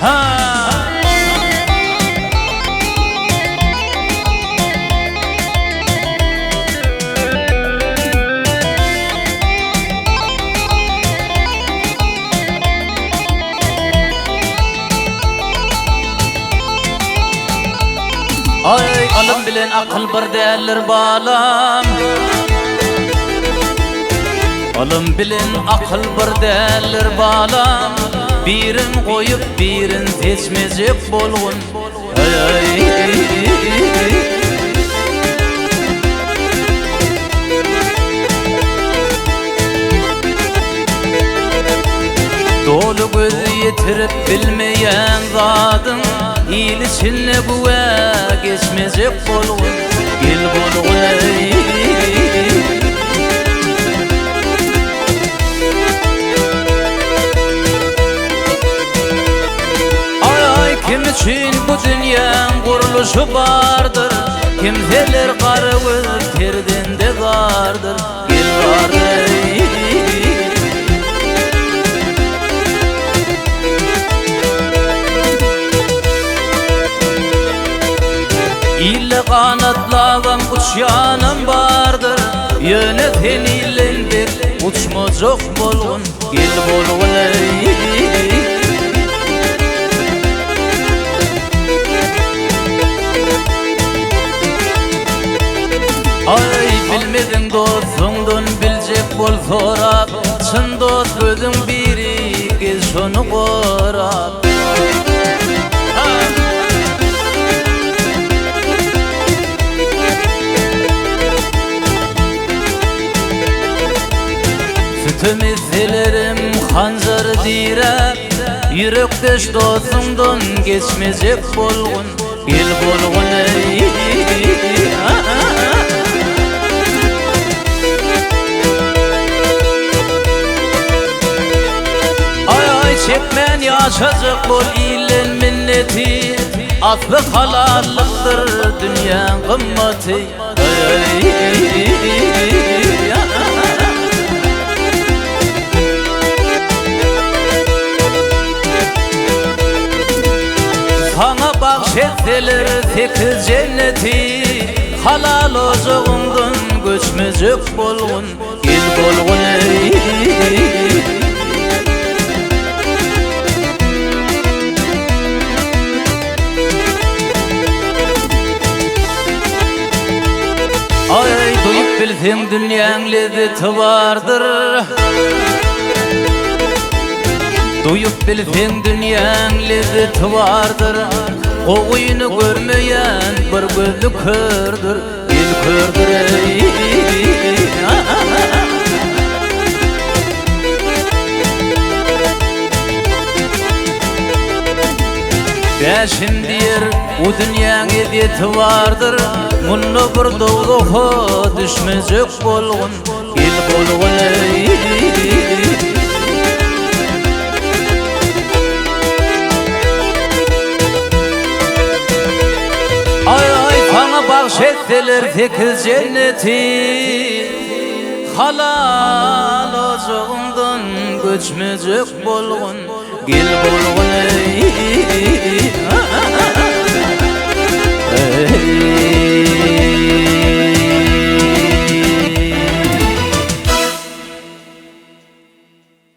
Ha! Ay alım bilen akıl bir değerler bağlam Alım bilen akıl bir değerler bağlam Birin koyup birin seçmeyecek bolgun Ay ay Dolu göz yetirip bilmeyen zadın İyilişinle bu geçmeyecek bolgun Gel bolgun için bu dünyanın kuruluşu vardır. Kimseler karıvı terden de vardır. Gel vardır. İlle kanatlavam uçyanım vardır. Yönetenilendir. Uçmacak bolgun Gel bolgun ey Sütümü silerim hanzar dire Yürekdeş dostumdan geçmeyecek bolgun. Gel bolgun ey. Ay ay çekmen yaşayacak bol ilen minneti. Aslı halallıktır dünya kımmeti. Ay ay Bahşettiler sekiz cenneti Halal ocağından göçmeyecek bolgun Gel bolgun ey. Ay duyup bilsin dünyanın lezzeti vardır. Duyup bilsin dünyanın lezzeti vardır O oyunu görmeyen bir gözlü kördür El kördür Beşim diyer o dünyanın ediyeti vardır Munnu bir doğruğa düşmeyecek bolgun El bolgun ey sana bahşettiler sekiz cenneti. Halal ocağından göçmeyecek bolgun. Gel bolgun ey